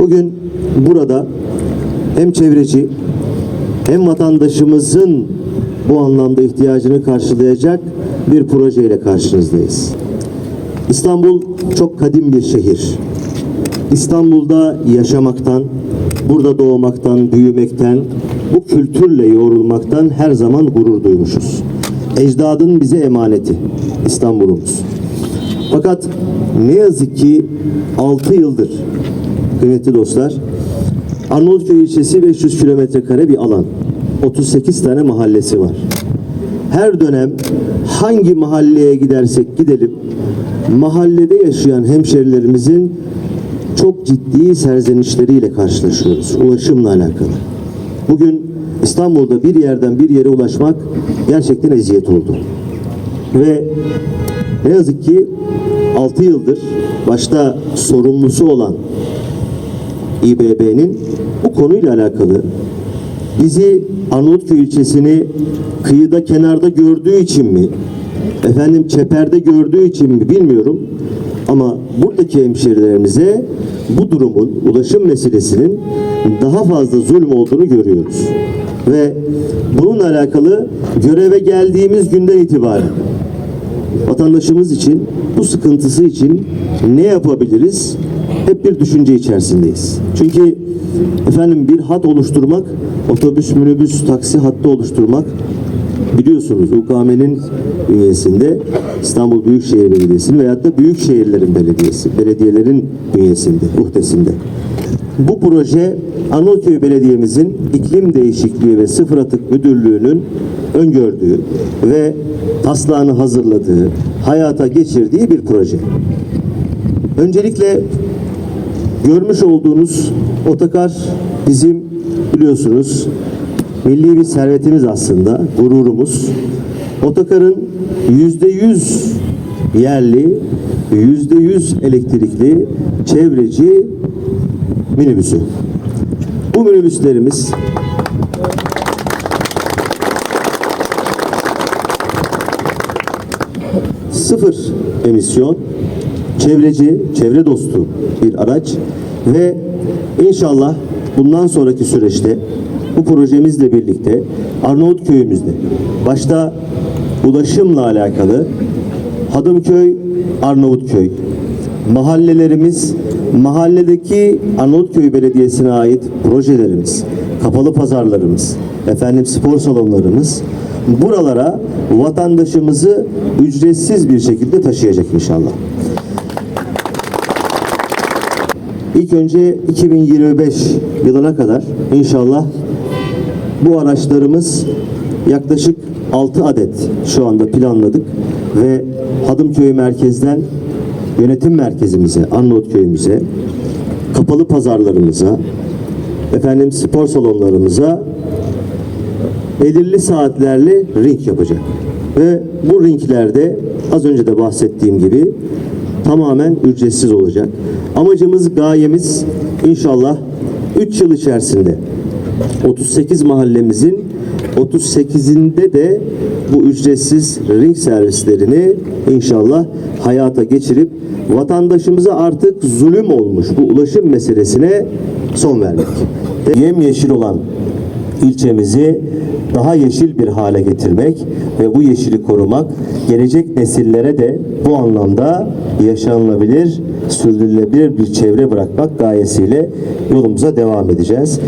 Bugün burada hem çevreci hem vatandaşımızın bu anlamda ihtiyacını karşılayacak bir projeyle karşınızdayız. İstanbul çok kadim bir şehir. İstanbul'da yaşamaktan, burada doğmaktan, büyümekten, bu kültürle yoğrulmaktan her zaman gurur duymuşuz. Ecdadın bize emaneti İstanbul'umuz. Fakat ne yazık ki 6 yıldır kıymetli dostlar Arnavutköy ilçesi 500 kilometre kare bir alan. 38 tane mahallesi var. Her dönem hangi mahalleye gidersek gidelim mahallede yaşayan hemşerilerimizin çok ciddi serzenişleriyle karşılaşıyoruz. Ulaşımla alakalı. Bugün İstanbul'da bir yerden bir yere ulaşmak gerçekten eziyet oldu. Ve ne yazık ki 6 yıldır başta sorumlusu olan İBB'nin bu konuyla alakalı bizi Arnavutköy ilçesini kıyıda kenarda gördüğü için mi efendim çeperde gördüğü için mi bilmiyorum ama buradaki hemşerilerimize bu durumun ulaşım meselesinin daha fazla zulüm olduğunu görüyoruz. Ve bununla alakalı göreve geldiğimiz günden itibaren vatandaşımız için bu sıkıntısı için ne yapabiliriz? Hep bir düşünce içerisindeyiz. Çünkü efendim bir hat oluşturmak, otobüs, minibüs, taksi hattı oluşturmak biliyorsunuz UKM'nin bünyesinde İstanbul Büyükşehir Belediyesi'nin veyahut da büyük şehirlerin belediyesi, belediyelerin bünyesinde, uhdesinde. Bu proje Anadoluköy Belediye'mizin iklim değişikliği ve sıfır atık müdürlüğünün öngördüğü ve taslağını hazırladığı, hayata geçirdiği bir proje. Öncelikle görmüş olduğunuz otogar bizim biliyorsunuz milli bir servetimiz aslında, gururumuz. Otokarın yüzde yüz yerli, yüzde yüz elektrikli, çevreci minibüsü. Bu minibüslerimiz sıfır emisyon, çevreci, çevre dostu bir araç ve inşallah bundan sonraki süreçte bu projemizle birlikte Arnavutköy'ümüzde başta ulaşımla alakalı Hadımköy, Arnavutköy, mahallelerimiz, mahalledeki Arnavutköy Belediyesi'ne ait projelerimiz, kapalı pazarlarımız, efendim spor salonlarımız buralara vatandaşımızı ücretsiz bir şekilde taşıyacak inşallah. İlk önce 2025 yılına kadar inşallah bu araçlarımız yaklaşık 6 adet şu anda planladık ve Hadımköy merkezden yönetim merkezimize, Arnavutköy'ümüze, kapalı pazarlarımıza, efendim spor salonlarımıza belirli saatlerle ring yapacak. Ve bu ringlerde az önce de bahsettiğim gibi tamamen ücretsiz olacak. Amacımız, gayemiz inşallah 3 yıl içerisinde 38 mahallemizin 38'inde de bu ücretsiz ring servislerini inşallah hayata geçirip vatandaşımıza artık zulüm olmuş bu ulaşım meselesine son vermek. Yemyeşil olan ilçemizi daha yeşil bir hale getirmek ve bu yeşili korumak, gelecek nesillere de bu anlamda yaşanılabilir, sürdürülebilir bir çevre bırakmak gayesiyle yolumuza devam edeceğiz.